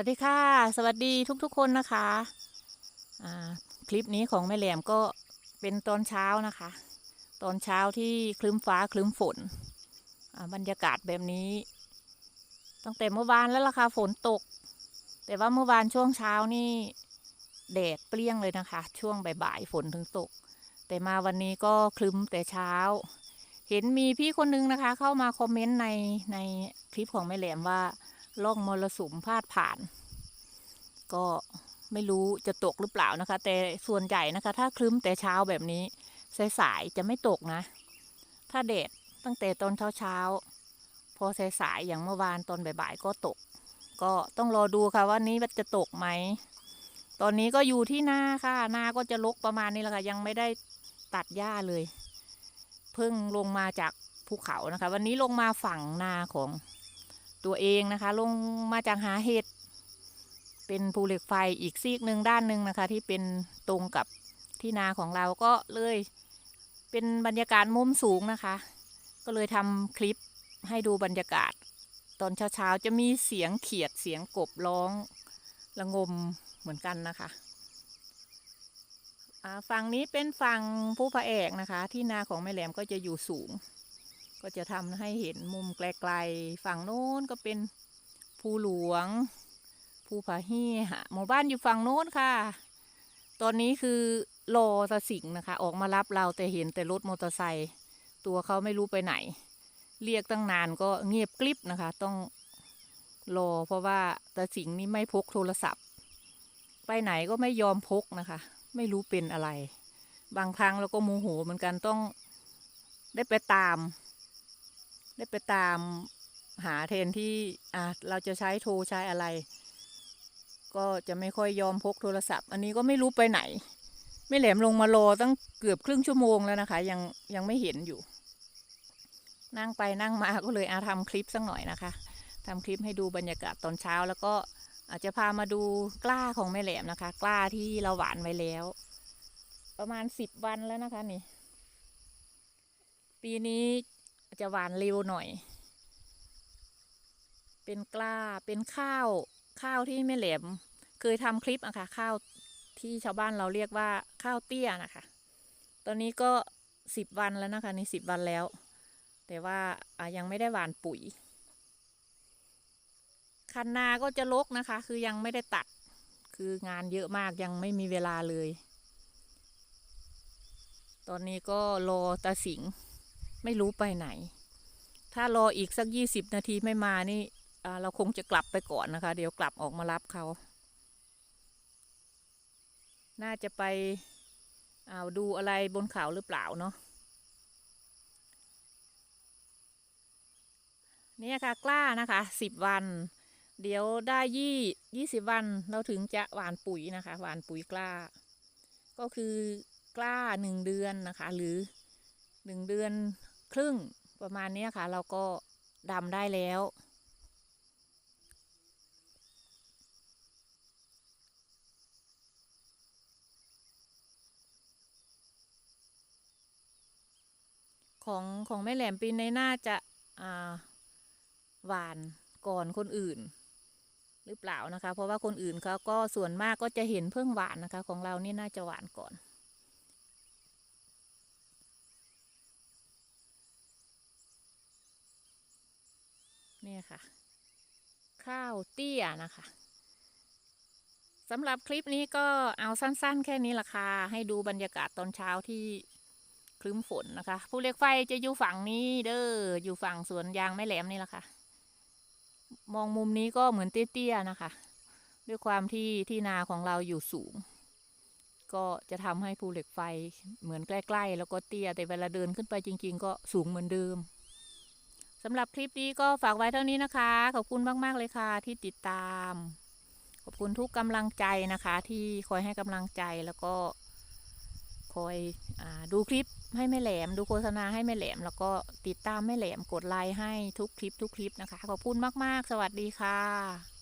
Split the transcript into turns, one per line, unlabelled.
วัสดีค่ะ สวัสดีทุกๆคนนะคะคลิปนี้ของแม่แหลมก็เป็นตอนเช้านะคะ ตอนเช้าที่คลึ้มฟ้าคลึ้มฝนบรรยากาศแบบนี้ ตั้งแต่เมื่อวานแล้วล่ะค่ะฝนตก แต่ว่าเมื่อวานช่วงเช้านี่แดดเปรี้ยงเลยนะคะ ช่วงบ่ายๆฝนถึงตก แต่มาวันนี้ก็คลึ้มแต่เช้า เห็นมีพี่คนนึงนะคะ เข้ามาคอมเมนต์ในในคลิปของแม่แหลมว่า ล่องมรสุมพาดผ่าน ก็ไม่รู้จะตกหรือเปล่านะคะ แต่ส่วนใหญ่นะคะ ถ้าคลึ้มแต่เช้าแบบนี้สายๆจะไม่ตกนะ ถ้าแดดตั้งแต่ตอนเช้าๆพอสายๆอย่างเมื่อวานตอนบ่ายๆก็ตก ก็ต้องรอดูค่ะว่านี้มันจะตกไหมตอนนี้ก็อยู่ที่นาค่ะนาก็จะลกประมาณนี้แหละค่ะยังไม่ได้ตัดหญ้าเลย เพิ่งลงมาจากภูเขานะคะ วันนี้ลงมาฝั่งนาของ ตัวเองนะคะ ลงมาจากหาเห็ดเป็นภูเหล็กไฟอีกซีกหนึ่งด้านหนึ่งนะคะ ที่เป็นตรงกับที่นาของเราก็เลยเป็นบรรยากาศมุมสูงนะคะ ก็เลยทำคลิปให้ดูบรรยากาศ ตอนเช้าๆจะมีเสียงเขียดเสียงกบร้องระงมเหมือนกันนะคะฝั่งนี้เป็นฝั่งผู้พระเอกนะคะ ที่นาของแม่แหลมก็จะอยู่สูง ก็จะทำให้เห็นมุมไกลๆ ฝั่งโน้นก็เป็นภูหลวง ภูผาเฮียหมู่บ้านอยู่ฝั่งโน้นค่ะ ตอนนี้คือรอตาสิงห์นะคะ ออกมารับเราแต่เห็นแต่รถมอเตอร์ไซค์ตัวเขาไม่รู้ไปไหน เรียกตั้งนานก็เงียบกริบนะคะ ต้องรอเพราะว่าตาสิงห์นี่ไม่พกโทรศัพท์ ไปไหนก็ไม่ยอมพกนะคะ ไม่รู้เป็นอะไร บางครั้งเราก็โมโหเหมือนกันต้องได้ไปตาม ได้ไปตามหาแทนที่อะเราจะใช้โทรใช้อะไร ก็จะไม่ค่อยยอมพกโทรศัพท์ อันนี้ก็ไม่รู้ไปไหน ไม่แหลมลงมารอตั้งเกือบครึ่งชั่วโมงแล้วนะคะ ยังยังไม่เห็นอยู่ นั่งไปนั่งมาก็เลยอาทำคลิปสักหน่อยนะคะทำคลิปให้ดูบรรยากาศตอนเช้า แล้วก็อาจจะพามาดูกล้าของแม่แหลมนะคะ กล้าที่เราหวานไว้แล้ว ประมาณสิบวันแล้วนะคะนี่ ปีนี้ จะหวานเร็วหน่อย เป็นกล้าเป็นข้าวข้าวที่แม่แหลม เคยทำคลิปอะค่ะ ข้าวที่ชาวบ้านเราเรียกว่าข้าวเตี้ยนะคะ ตอนนี้ก็สิบวันแล้วนะคะนี่สิบวันแล้ว แต่ว่ายังไม่ได้หวานปุ๋ย คันนาก็จะลกนะคะ คือยังไม่ได้ตัด คืองานเยอะมากยังไม่มีเวลาเลย ตอนนี้ก็รอตาสิงห์ ไม่รู้ไปไหน ถ้ารออีกสักยี่สิบนาทีไม่มานี่เราคงจะกลับไปก่อนนะคะ เดี๋ยวกลับออกมารับเขา น่าจะไปอาดูอะไรบนเขาหรือเปล่าเนาะเนี่ยค่ะกล้านะคะสิบวัน เดี๋ยวได้ยี่ยี่สิบวันเราถึงจะหวานปุ๋ยนะคะ หวานปุ๋ยกล้า ก็คือกล้าหนึ่งเดือนนะคะ หรือหนึ่งเดือน ครึ่งประมาณนี้ค่ะ เราก็ดำได้แล้ว ของของแม่แหลมปีในน่าจะาหวานก่อนคนอื่น หรือเปล่านะคะ เพราะว่าคนอื่นเขาก็ส่วนมากก็จะเห็นเพิ่งหวานนะคะ ของเรานี่น่าจะหวานก่อน เคะ ข้าวเตี้ยนะคะสำหรับคลิปนี้ก็เอาสั้นๆ แค่นี้ละค่ะ ให้ดูบรรยากาศตอนเช้าที่คลึ้มฝนนะคะ ผู้เล็กไฟจะอยู่ฝั่งนี้เด้อ อยู่ฝั่งสวนยางแม่แหลมนี่แหละค่ะ มองมุมนี้ก็เหมือนเตี้ยๆนะคะ ด้วยความที่ที่นาของเราอยู่สูง ก็จะทำให้ภูเหล็กไฟเหมือนใกล้ ๆ แล้วก็เตี้ย แต่เวลาเดินขึ้นไปจริง ๆ ก็สูงเหมือนเดิม สำหรับคลิปนี้ก็ฝากไว้เท่านี้นะคะ ขอบคุณมาก ๆ เลยค่ะที่ติดตาม ขอบคุณทุกกำลังใจนะคะ ที่คอยให้กำลังใจแล้วก็คอยอดูคลิปให้แม่แหลม ดูโฆษณาให้แม่แหลม แล้วก็ติดตามแม่แหลมกดไลค์ให้ทุกคลิปทุกคลิปนะคะ ขอบคุณมาก ๆ สวัสดีค่ะ